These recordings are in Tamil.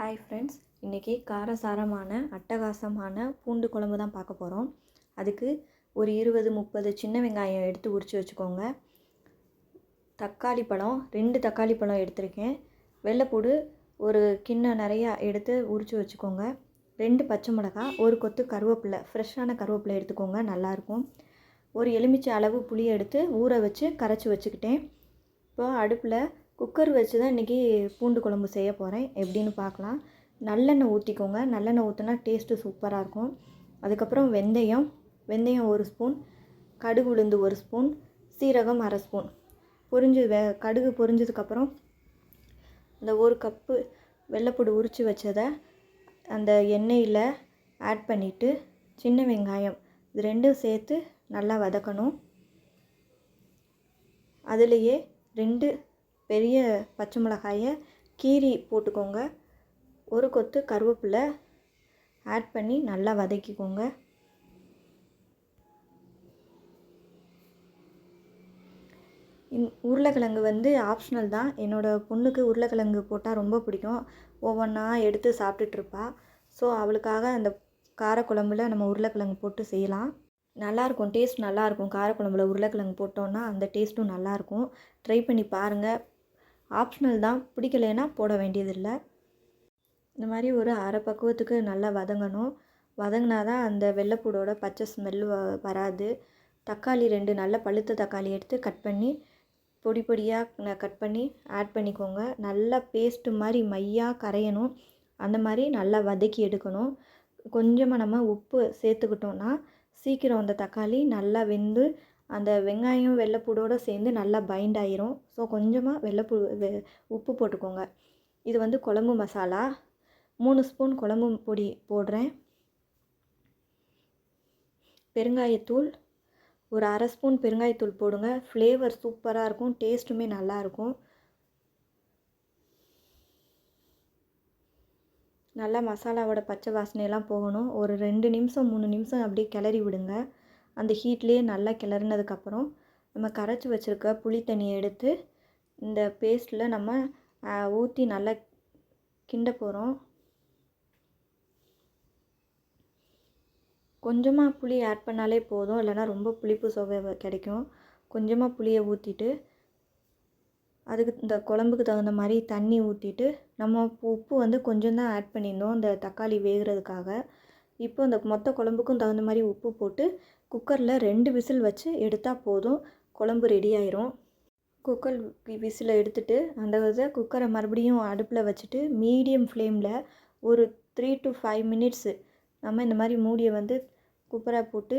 ஹாய் ஃப்ரெண்ட்ஸ் இன்றைக்கி காரசாரமான அட்டகாசமான பூண்டு குழம்பு தான் பார்க்க போகிறோம் அதுக்கு ஒரு இருபது முப்பது சின்ன வெங்காயம் எடுத்து உரித்து வச்சுக்கோங்க. தக்காளி பழம் ரெண்டு தக்காளி பழம் எடுத்திருக்கேன். வெள்ளைப்பூடு ஒரு கிண்ணம் நிறையா எடுத்து உரித்து வச்சுக்கோங்க. ரெண்டு பச்சை மிளகா ஒரு கொத்து கருவேப்பிலை ஃப்ரெஷ்ஷான கருவேப்பிலை எடுத்துக்கோங்க நல்லாயிருக்கும். ஒரு எலுமிச்சை அளவு புளியை எடுத்து ஊற வச்சு கரைச்சி வச்சுக்கிட்டேன். இப்போ அடுப்பில் குக்கர் வச்சு தான் இன்றைக்கி பூண்டு குழம்பு செய்ய போகிறேன் எப்படின்னு பார்க்கலாம். நல்லெண்ணெய் ஊற்றிக்கோங்க நல்லெண்ணெய் ஊற்றினா டேஸ்ட்டு சூப்பராக இருக்கும். அதுக்கப்புறம் வெந்தயம். வெந்தயம் ஒரு ஸ்பூன் கடுகு உளுந்து ஒரு ஸ்பூன் சீரகம் அரை ஸ்பூன் பொரிஞ்சு வெ கடுகு பொரிஞ்சதுக்கப்புறம் இந்த ஒரு கப்பு வெள்ளைப்பூடு உரித்து வச்சதை அந்த எண்ணெயில் ஆட் பண்ணிவிட்டு சின்ன வெங்காயம் இது ரெண்டும் சேர்த்து நல்லா வதக்கணும். அதுலேயே ரெண்டு பெரிய பச்சை மிளகாயை கீரி போட்டுக்கோங்க. ஒரு கொத்து கருவேப்பிலை ஆட் பண்ணி நல்லா வதக்கிக்கோங்க. இன் உருளைக்கிழங்கு வந்து ஆப்ஷனல் தான். என்னோடய பொண்ணுக்கு உருளைக்கிழங்கு போட்டால் ரொம்ப பிடிக்கும். ஒவ்வொன்றா எடுத்து சாப்பிட்டுட்ருப்பா ஸோ அவளுக்காக அந்த காரக்குழம்புல நம்ம உருளைக்கிழங்கு போட்டு செய்யலாம். நல்லாயிருக்கும் டேஸ்ட் நல்லாயிருக்கும் காரக்குழம்புல உருளைக்கிழங்கு போட்டோன்னா அந்த டேஸ்ட்டும் நல்லாயிருக்கும் ட்ரை பண்ணி பாருங்கள் ஆப்ஷனல் தான். பிடிக்கலைன்னா போட வேண்டியதில்லை. இந்த மாதிரி ஒரு அரை பக்குவத்துக்கு நல்லா வதங்கணும். வதங்கினா தான் அந்த வெள்ளைப்பூடோட பச்சை ஸ்மெல் வ வராது. தக்காளி ரெண்டு நல்ல பழுத்த தக்காளி எடுத்து கட் பண்ணி பொடி பொடியாக கட் பண்ணி ஆட் பண்ணிக்கோங்க. நல்லா பேஸ்ட்டு மாதிரி மையாக கரையணும். அந்த மாதிரி நல்லா வதக்கி எடுக்கணும். கொஞ்சமாக நம்ம உப்பு சேர்த்துக்கிட்டோன்னா சீக்கிரம் அந்த தக்காளி நல்லா வெந்து அந்த வெங்காயம் வெள்ளைப்பூடோடு சேர்ந்து நல்லா பைண்ட் ஆயிரும். ஸோ கொஞ்சமாக வெள்ளைப்பூ வெ உப்பு போட்டுக்கோங்க. இது வந்து குழம்பு மசாலா. மூணு ஸ்பூன் குழம்பு பொடி போடுறேன். பெருங்காயத்தூள். ஒரு அரை ஸ்பூன் பெருங்காயத்தூள் போடுங்க. ஃப்ளேவர் சூப்பராக இருக்கும். டேஸ்ட்டுமே நல்லாயிருக்கும் நல்லா மசாலாவோட பச்சை வாசனையெல்லாம் போகணும். ஒரு ரெண்டு நிமிஷம் மூணு நிமிஷம் அப்படியே கிளறி விடுங்க. அந்த ஹீட்லேயே நல்லா கிளறினதுக்கப்புறம் நம்ம கரைச்சி வச்சுருக்க புளி தண்ணியை எடுத்து இந்த பேஸ்ட்டில் நம்ம ஊற்றி நல்லா கிண்ட போகிறோம் கொஞ்சமாக புளி ஆட் பண்ணாலே போதும். இல்லைனா ரொம்ப புளிப்பு சுவை கிடைக்கும். கொஞ்சமாக புளியை ஊற்றிட்டு அதுக்கு இந்த குழம்புக்கு தகுந்த மாதிரி தண்ணி ஊற்றிட்டு நம்ம உப்பு வந்து கொஞ்சம் தான் ஆட் பண்ணியிருந்தோம். இந்த தக்காளி வேகிறதுக்காக. இப்போ அந்த மொத்த குழம்புக்கும் தகுந்த மாதிரி உப்பு போட்டு குக்கரில் ரெண்டு விசில் வச்சு எடுத்தால் போதும். குழம்பு ரெடி ஆயிரும். குக்கர் விசிலை எடுத்துட்டு அந்த இதை குக்கரை மறுபடியும் அடுப்பில் வச்சுட்டு மீடியம் ஃப்ளேமில் ஒரு த்ரீ டு ஃபைவ் மினிட்ஸு நம்ம இந்த மாதிரி மூடியை வந்து குக்கரை போட்டு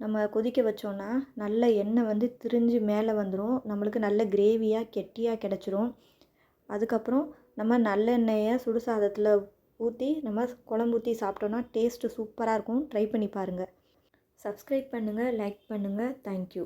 நம்ம கொதிக்க வச்சோன்னா நல்ல எண்ணெய் வந்து திரிஞ்சு மேலே வந்துடும் நம்மளுக்கு நல்ல கிரேவியாக கெட்டியாக கிடச்சிரும். அதுக்கப்புறம் நம்ம நல்லெண்ணெயை சுடு சாதத்தில் ஊற்றி நம்ம குழம்பு ஊற்றி சாப்பிட்டோன்னா டேஸ்ட்டு சூப்பராக இருக்கும். ட்ரை பண்ணி பாருங்கள் சப்ஸ்கிரைப் பண்ணுங்கள் லைக் பண்ணுங்கள் தேங்க்யூ